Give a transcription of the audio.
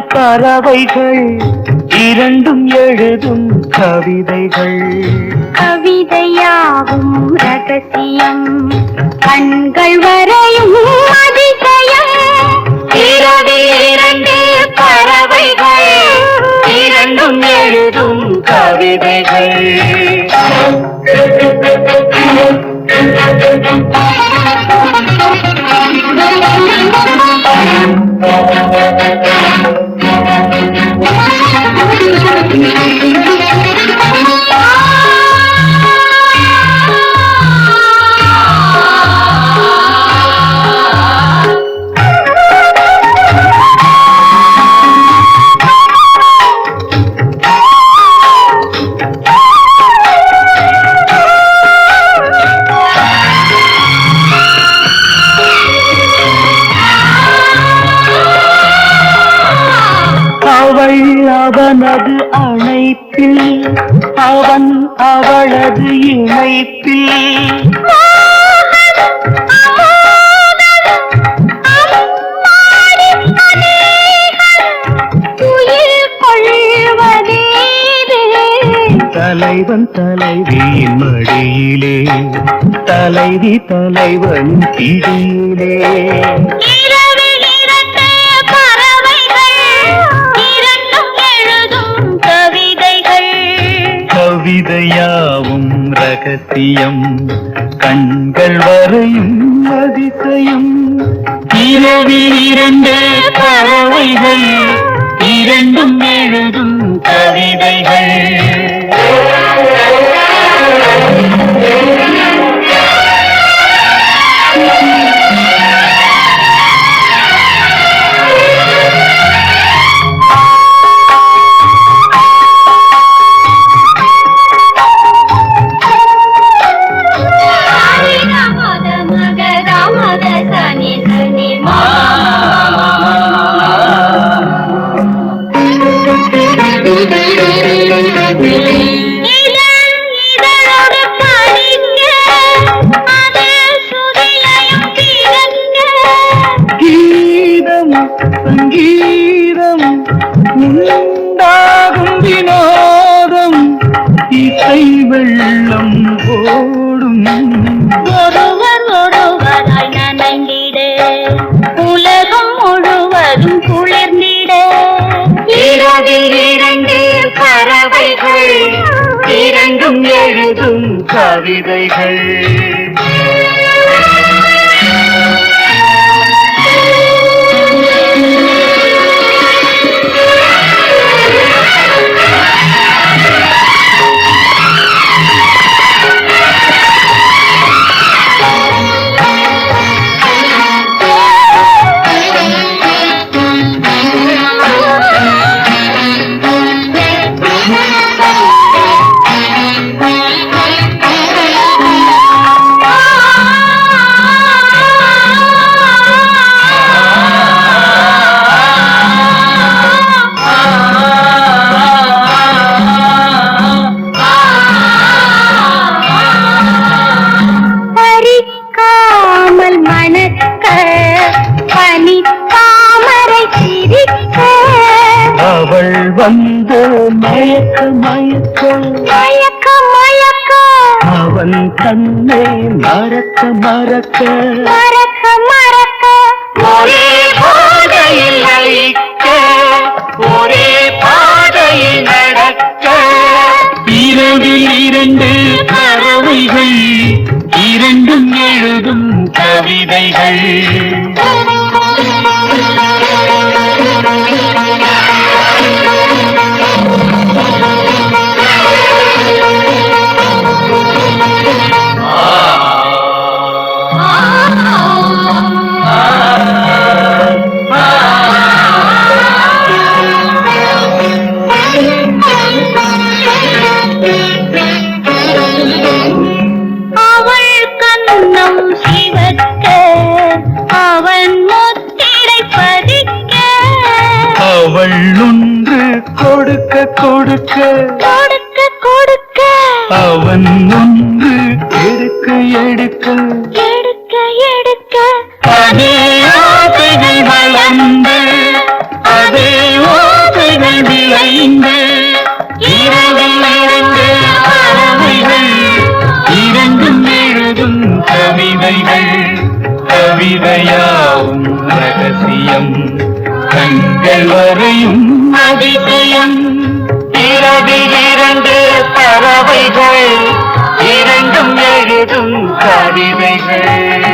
பறவைகள் இரண்டும் எழுதும் கவிதைகள். கவிதையாகும் ரகசியம் கண்கள் வரையும் அவள் அவனது அணைப்பில் அவன் அவளது இணைப்பில். தலைவன் தலைவியின் மடியிலே தலைவி தலைவன் பிடியிலே. ரகசியம் கண்கள் வரையும் அதிசயம். இரவில் இரண்டு பறவைகள் இரண்டும் எழுதும் கவிதைகள். வினோதம் இசை வெள்ளம் ஓடும் ஒருவர் ஒருவராய் நனைந்திட உலகம் முழுவதும் குளிர்ந்திட. இரவில் இரண்டு பறவைகள் இரண்டும் எழுதும் கவிதைகள். வந்து மயக்க மயக்க. மயக்க மயக்க. அவன் தன்னை மறக்க மறக்க. மறக்க மறக்க. ஒரே பாதையில் அழிக்க. ஒரே பாதையில் நடக்க. இரவில் இரண்டு பறவைகள் இரண்டும் எழுதும் கவிதைகள். அவள் ஒன்று கொடுக்க கொடுக்க. கொடுக்க கொடுக்க. அவன் ஒன்று எடுக்க எடுக்க. எடுக்க எடுக்க. அதே ஆசைகள் வளர்ந்து அதே இரண்டு இரவில் இரண்டு பறவைகள் இரண்டும் எழுதும் கவிதைகள் கவிதையாவும் ரகசியம். கண்கள் வரையும் அதிசயம். இரவில் இரண்டு பறவைகள் இரண்டும் எழுதும் கவிதைகள்.